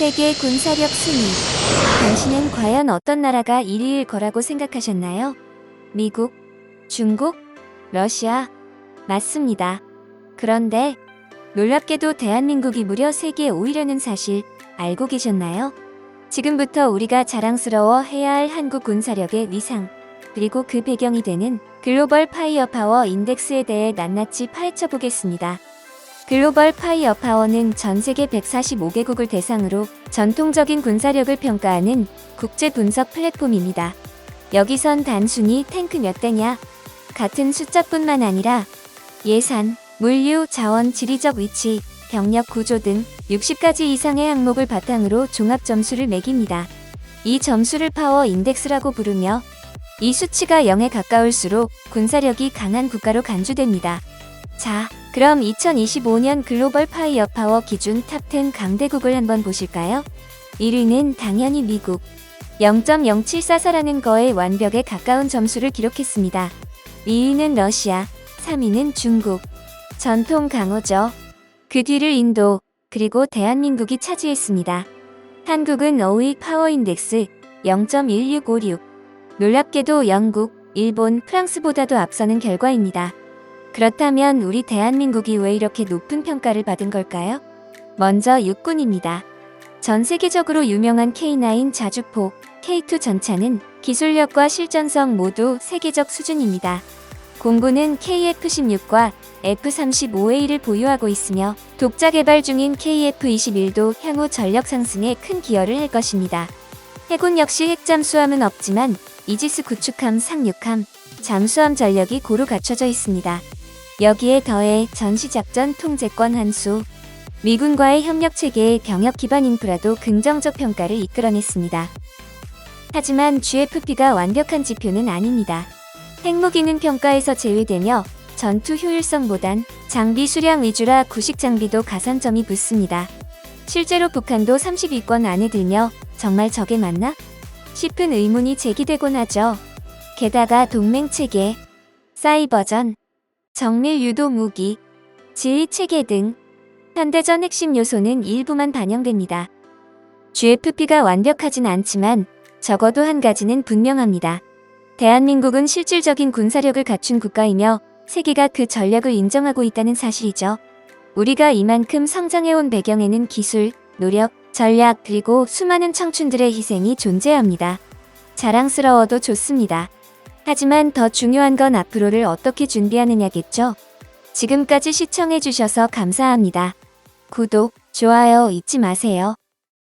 세계 군사력 순위. 당신은 과연 어떤 나라가 1위일 거라고 생각하셨나요? 미국, 중국, 러시아. 맞습니다. 그런데 놀랍게도 대한민국이 무려 세계 5위라는 사실 알고 계셨나요? 지금부터 우리가 자랑스러워 해야 할 한국 군사력의 위상, 그리고 그 배경이 되는 글로벌 파이어 파워 인덱스에 대해 낱낱이 파헤쳐 보겠습니다. 글로벌 파이어 파워는 전 세계 145개국을 대상으로 전통적인 군사력을 평가하는 국제 분석 플랫폼입니다. 여기선 단순히 탱크 몇 대냐 같은 숫자뿐만 아니라 예산, 물류, 자원, 지리적 위치, 병력 구조 등 60가지 이상의 항목을 바탕으로 종합 점수를 매깁니다. 이 점수를 파워 인덱스라고 부르며 이 수치가 0에 가까울수록 군사력이 강한 국가로 간주됩니다. 자, 그럼 2025년 글로벌 파이어 파워 기준 탑10 강대국을 한번 보실까요? 1위는 당연히 미국. 0.074라는 거의 완벽에 가까운 점수를 기록했습니다. 2위는 러시아, 3위는 중국. 전통 강호죠. 그 뒤를 인도, 그리고 대한민국이 차지했습니다. 한국은 5위 파워 인덱스 0.1656. 놀랍게도 영국, 일본, 프랑스보다도 앞서는 결과입니다. 그렇다면 우리 대한민국이 왜 이렇게 높은 평가를 받은 걸까요? 먼저 육군입니다. 전 세계적으로 유명한 K9 자주포, K2 전차는 기술력과 실전성 모두 세계적 수준입니다. 공군은 KF-16과 F-35A를 보유하고 있으며 독자 개발 중인 KF-21도 향후 전력 상승에 큰 기여를 할 것입니다. 해군 역시 핵잠 수함은 없지만 이지스 구축함, 상륙함, 잠수함 전력이 고루 갖춰져 있습니다. 여기에 더해 전시작전 통제권 한수, 미군과의 협력 체계의 병역 기반 인프라도 긍정적 평가를 이끌어냈습니다. 하지만 GFP가 완벽한 지표는 아닙니다. 핵무기는 평가에서 제외되며 전투 효율성보단 장비 수량 위주라 구식 장비도 가산점이 붙습니다. 실제로 북한도 30위권 안에 들며 정말 저게 맞나? 싶은 의문이 제기되곤 하죠. 게다가 동맹 체계, 사이버전, 정밀 유도 무기, 지휘 체계 등 현대전 핵심 요소는 일부만 반영됩니다. GFP가 완벽하진 않지만 적어도 한 가지는 분명합니다. 대한민국은 실질적인 군사력을 갖춘 국가이며 세계가 그 전력을 인정하고 있다는 사실이죠. 우리가 이만큼 성장해온 배경에는 기술, 노력, 전략, 그리고 수많은 청춘들의 희생이 존재합니다. 자랑스러워도 좋습니다. 하지만 더 중요한 건 앞으로를 어떻게 준비하느냐겠죠? 지금까지 시청해주셔서 감사합니다. 구독, 좋아요 잊지 마세요.